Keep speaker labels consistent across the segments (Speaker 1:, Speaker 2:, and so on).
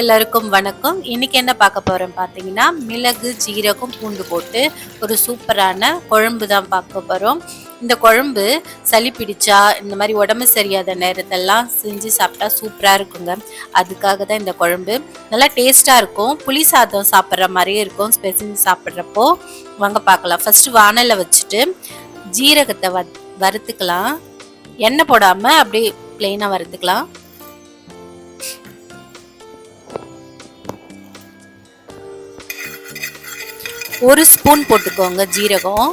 Speaker 1: எல்லாருக்கும் வணக்கம். இன்னைக்கு என்ன பார்க்க போறோம் பார்த்தீங்கன்னா மிளகு ஜீரகம் பூண்டு போட்டு ஒரு சூப்பரான குழம்பு தான் பார்க்க போறோம். இந்த குழம்பு சளி பிடிச்சா இந்த மாதிரி உடம்பு சரியாத நேரத்தெல்லாம் செஞ்சு சாப்பிட்டா சூப்பராக இருக்குங்க. அதுக்காக தான் இந்த குழம்பு. நல்லா டேஸ்ட்டாக இருக்கும். புளி சாதம் சாப்பிட்ற மாதிரியே இருக்கும். ஸ்பெசிங் சாப்பிட்றப்போ. வாங்க பார்க்கலாம். ஃபஸ்ட்டு வானலை வச்சுட்டு ஜீரகத்தை வ வறுத்துக்கலாம். எண்ணெய் போடாமல் அப்படியே பிளெயினாக வறுத்துக்கலாம். ஒரு ஸ்பூன் போட்டுக்கோங்க ஜீரகம்.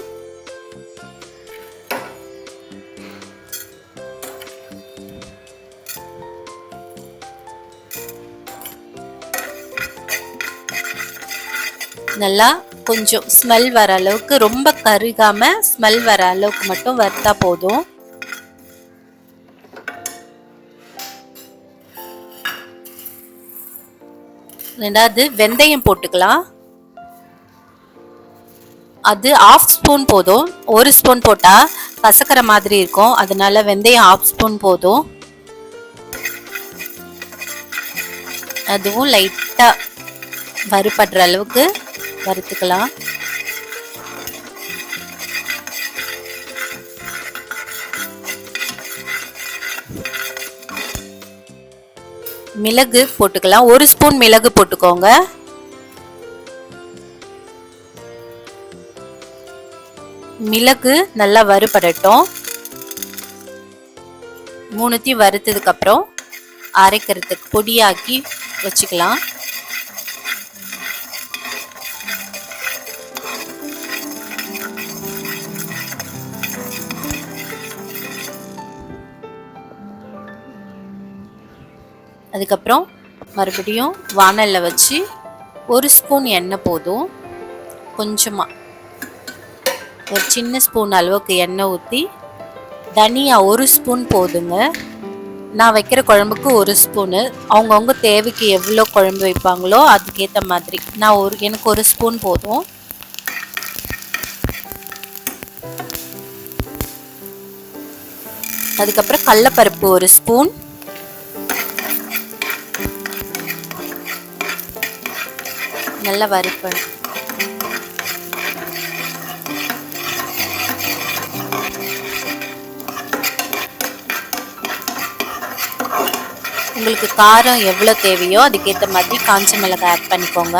Speaker 1: நல்லா கொஞ்சம் ஸ்மெல் வர அளவுக்கு ரொம்ப கருகாம ஸ்மெல் வர அளவுக்கு மட்டும் வறுத்தா போதும். ரெண்டாவது வெந்தயம் போட்டுக்கலாம். அது ஆஃப் ஸ்பூன் போதும். ஒரு ஸ்பூன் போட்டால் கசக்கிற மாதிரி இருக்கும். அதனால வெந்தயம் ஆஃப் ஸ்பூன் போதும். அதுவும் லைட்டாக வறுபடுற அளவுக்கு வறுத்துக்கலாம். மிளகு போட்டுக்கலாம். ஒரு ஸ்பூன் மிளகு போட்டுக்கோங்க. மிளகு நல்லா வறுபடட்டும். மூணுத்தையும் வறுத்ததுக்கு அப்புறம் அரைக்கிறதுக்கு பொடியாக்கி வச்சுக்கலாம். அதுக்கப்புறம் மறுபடியும் வானலில் வச்சு ஒரு ஸ்பூன் எண்ணெய் போதும். கொஞ்சமாக ஒரு சின்ன ஸ்பூன் அளவுக்கு எண்ணெய் ஊற்றி தனியா ஒரு ஸ்பூன் போதுங்க. நான் வைக்கிற குழம்புக்கு ஒரு ஸ்பூனு. அவங்கவுங்க தேவைக்கு எவ்வளோ குழம்பு வைப்பாங்களோ அதுக்கேற்ற மாதிரி. நான் ஒரு எனக்கு ஒரு ஸ்பூன் போதும். அதுக்கப்புறம் கடலப்பருப்பு ஒரு ஸ்பூன். நல்லா வறுப்பேன். உங்களுக்கு காரம் எவ்வளோ தேவையோ அதுக்கேற்ற மாதிரி காஞ்ச மிளகாய் ஆட் பண்ணிக்கோங்க.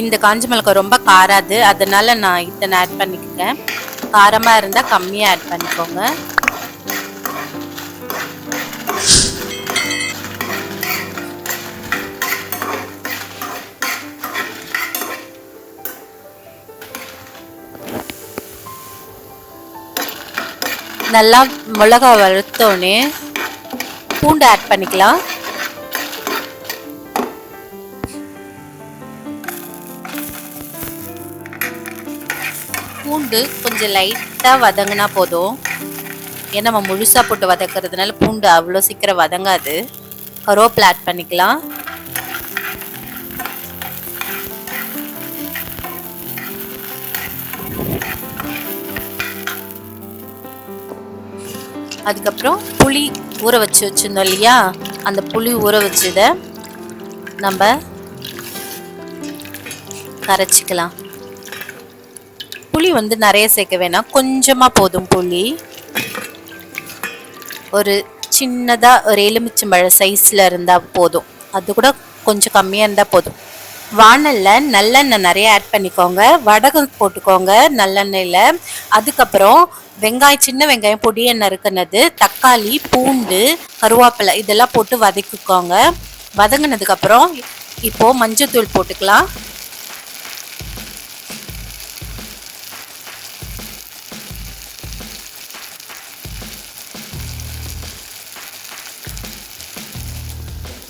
Speaker 1: இந்த காஞ்ச மிளகாய் ரொம்ப காராது அதனால நான் இத்தனை ஆட் பண்ணிக்கிறேன் காரமாக இருந்தால் கம்மியாக ஆட் பண்ணிக்கோங்க. நல்லா மிளகா வறுத்தோடனே பூண்டு ஆட் பண்ணிக்கலாம். பூண்டு கொஞ்சம் லைட்டாக வதங்கினா போதும். ஏன்னா நம்ம முழுசாக போட்டு வதக்கிறதுனால பூண்டு அவ்வளோ சீக்கிரம் வதங்காது. கருவேப்பிலை ஆட் பண்ணிக்கலாம். அதுக்கப்புறம் புளி ஊற வச்சு வச்சுருந்தோம் இல்லையா? அந்த புளி ஊற வச்சதை நம்ம கரைச்சிக்கலாம். புளி வந்து நிறைய சேர்க்க வேணாம். கொஞ்சமாக போதும் புளி. ஒரு சின்னதாக ஒரு எலுமிச்சம்பழ சைஸில் இருந்தால் போதும். அது கூட கொஞ்சம் கம்மியாக இருந்தால் போதும். வானலில் நல்லெண்ணெய் நிறைய ஆட் பண்ணிக்கோங்க. வடகம் போட்டுக்கோங்க நல்லெண்ணெயில். அதுக்கப்புறம் வெங்காயம் சின்ன வெங்காயம் பொடியை நறுக்குனது தக்காளி பூண்டு கருவேப்பிலை இதெல்லாம் போட்டு வதக்கிக்கோங்க. வதங்கினதுக்கப்புறம் இப்போது மஞ்சத்தூள் போட்டுக்கலாம்.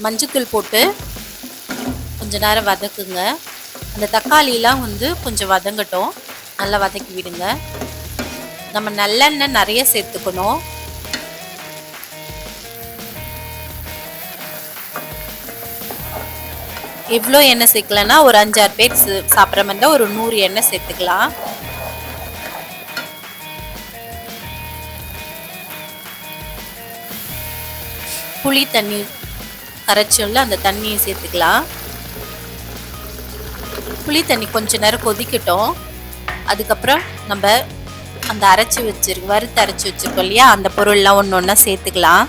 Speaker 1: மஞ்சத்தூள் போட்டு கொஞ்ச நேரம் வதக்குங்க. அந்த தக்காளிலாம் வந்து கொஞ்சம் வதங்கட்டும். நல்லா வதக்கி விடுங்க. நம்ம நல்லெண்ணெய் நிறைய சேர்த்துக்கணும். எவ்வளோ எண்ணெய் சேர்க்கலன்னா ஒரு அஞ்சாறு பேர் சு- சாப்பிட்ற மாதிரி இருந்தால் ஒரு நூறு எண்ணெய் சேர்த்துக்கலாம். புளி தண்ணி கரைச்சோம்ல அந்த தண்ணியை சேர்த்துக்கலாம். புளி தண்ணி கொஞ்ச நேரம் கொதிக்கட்டும். அதுக்கப்புறம் நம்ம அந்த அரைச்சி வச்சிருக்கு வறுத்து அரைச்சி வச்சிருக்கோம் இல்லையா? அந்த பொருள்லாம் ஒன்று ஒன்றா சேர்த்துக்கலாம்.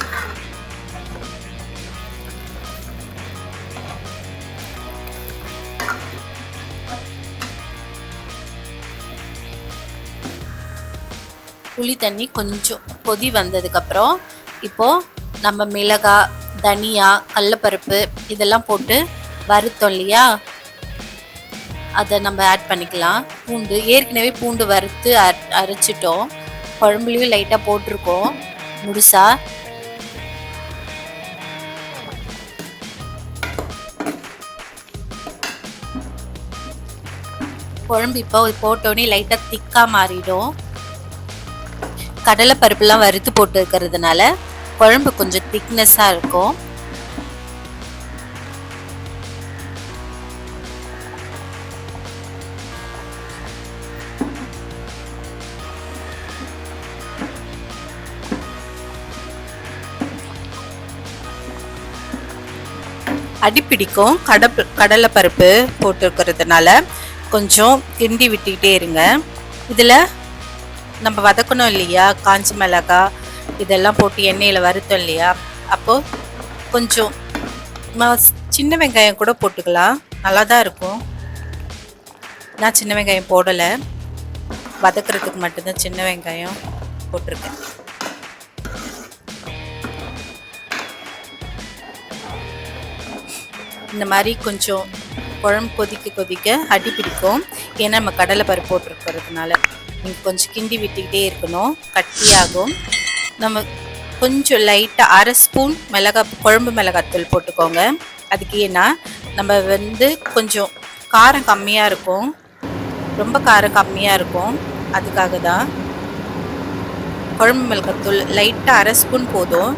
Speaker 1: புளி தண்ணி கொஞ்சம் கொதி வந்ததுக்கப்புறம் இப்போ நம்ம மிளகாய் தனியா கடலப்பருப்பு இதெல்லாம் போட்டு வறுத்தோம் இல்லையா? அதை நம்ம ஆட் பண்ணிக்கலாம். பூண்டு ஏற்கனவே பூண்டு வறுத்து அரைச்சிட்டோம். குழம்புலையும் லைட்டாக போட்டிருக்கோம். முழுசா. குழம்பு இப்போ போட்டோடனே லைட்டாக திக்காக மாறிடும். கடலை பருப்புலாம் வறுத்து போட்டு இருக்கிறதுனால குழம்பு கொஞ்சம் திக்னஸாக இருக்கும். அடிப்பிடிக்கும். கடப்பு கடலை பருப்பு போட்டிருக்கிறதுனால கொஞ்சம் கிண்டி விட்டுக்கிட்டே இருங்க. இதில் நம்ம வதக்கணும் இல்லையா? காஞ்ச மிளகாய் இதெல்லாம் போட்டு எண்ணெயில் வறுத்தோம் இல்லையா? அப்போது கொஞ்சம் சின்ன வெங்காயம் கூட போட்டுக்கலாம். நல்லா தான் இருக்கும். நான் சின்ன வெங்காயம் போடலை. வதக்குறதுக்கு மட்டும்தான் சின்ன வெங்காயம் போட்டிருக்கேன். இந்த மாதிரி கொஞ்சம் குழம்பு கொதிக்க கொதிக்க அடி பிடிக்கும். ஏன்னா நம்ம கடலை பருப்பு போட்டிருக்கிறதுனால. நீங்கள் கொஞ்சம் கிண்டி விட்டுக்கிட்டே இருக்கணும். கட்டியாகும். நம்ம கொஞ்சம் லைட்டாக அரை ஸ்பூன் மிளகா குழம்பு மிளகாத்தூள் போட்டுக்கோங்க. அதுக்கு ஏன்னா நம்ம வந்து கொஞ்சம் காரம் கம்மியாக இருக்கும். ரொம்ப காரம் கம்மியாக இருக்கும். அதுக்காக தான் குழம்பு மிளகாத்தூள் லைட்டாக அரை ஸ்பூன் போதும்.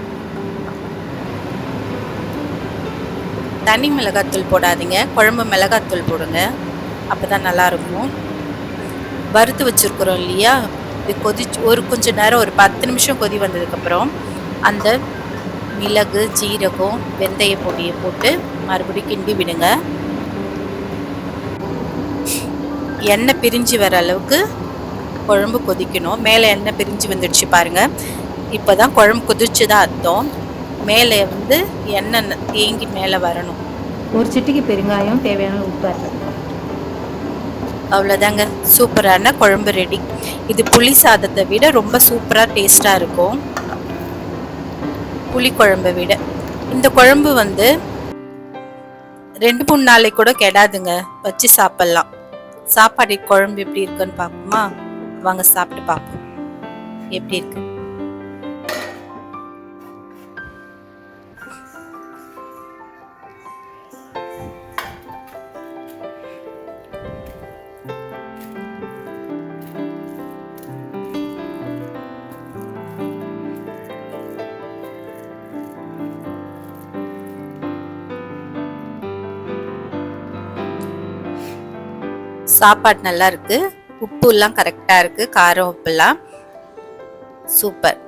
Speaker 1: தனி மிளகாத்தூள் போடாதீங்க. குழம்பு மிளகாத்தூள் போடுங்க. அப்போ தான் நல்லாயிருக்கும். வறுத்து வச்சுருக்குறோம் இல்லையா? இது கொதிச்சு ஒரு கொஞ்ச நேரம் ஒரு பத்து நிமிஷம் கொதி வந்ததுக்கப்புறம் அந்த மிளகு ஜீரகம் வெந்தய பொடியை போட்டு மறுபடியும் கிண்டி விடுங்க. எண்ணெய் பிரிஞ்சு வர அளவுக்கு குழம்பு கொதிக்கணும். மேலே எண்ணெய் பிரிஞ்சு வந்துடுச்சு பாருங்கள் இப்போ தான் குழம்பு கொதிச்சு தான் அர்த்தம். மேலே வந்து எண்ணெய் தேங்கி மேலே வரணும்.
Speaker 2: ஒரு சிட்டிக்கு பெருங்காயம் தேவையான உப்பு.
Speaker 1: அவ்வளோதாங்க. சூப்பரான குழம்பு ரெடி இது புளி சாதத்தை விட ரொம்ப சூப்பராக டேஸ்ட்டாக இருக்கும். புளி குழம்பை விட. இந்த குழம்பு வந்து ரெண்டு மூணு நாளைக்கு கூட கெடாதுங்க. வச்சு சாப்பிட்லாம். சாப்பாடு குழம்பு எப்படி இருக்குன்னு பார்ப்போமா? வாங்க சாப்பிட்டு பார்ப்போம். எப்படி இருக்கு? சாப்பாடு நல்லா இருக்கு. உப்பு எல்லாம் கரெக்டாக இருக்கு. காரம் உப்புலாம் சூப்பர்.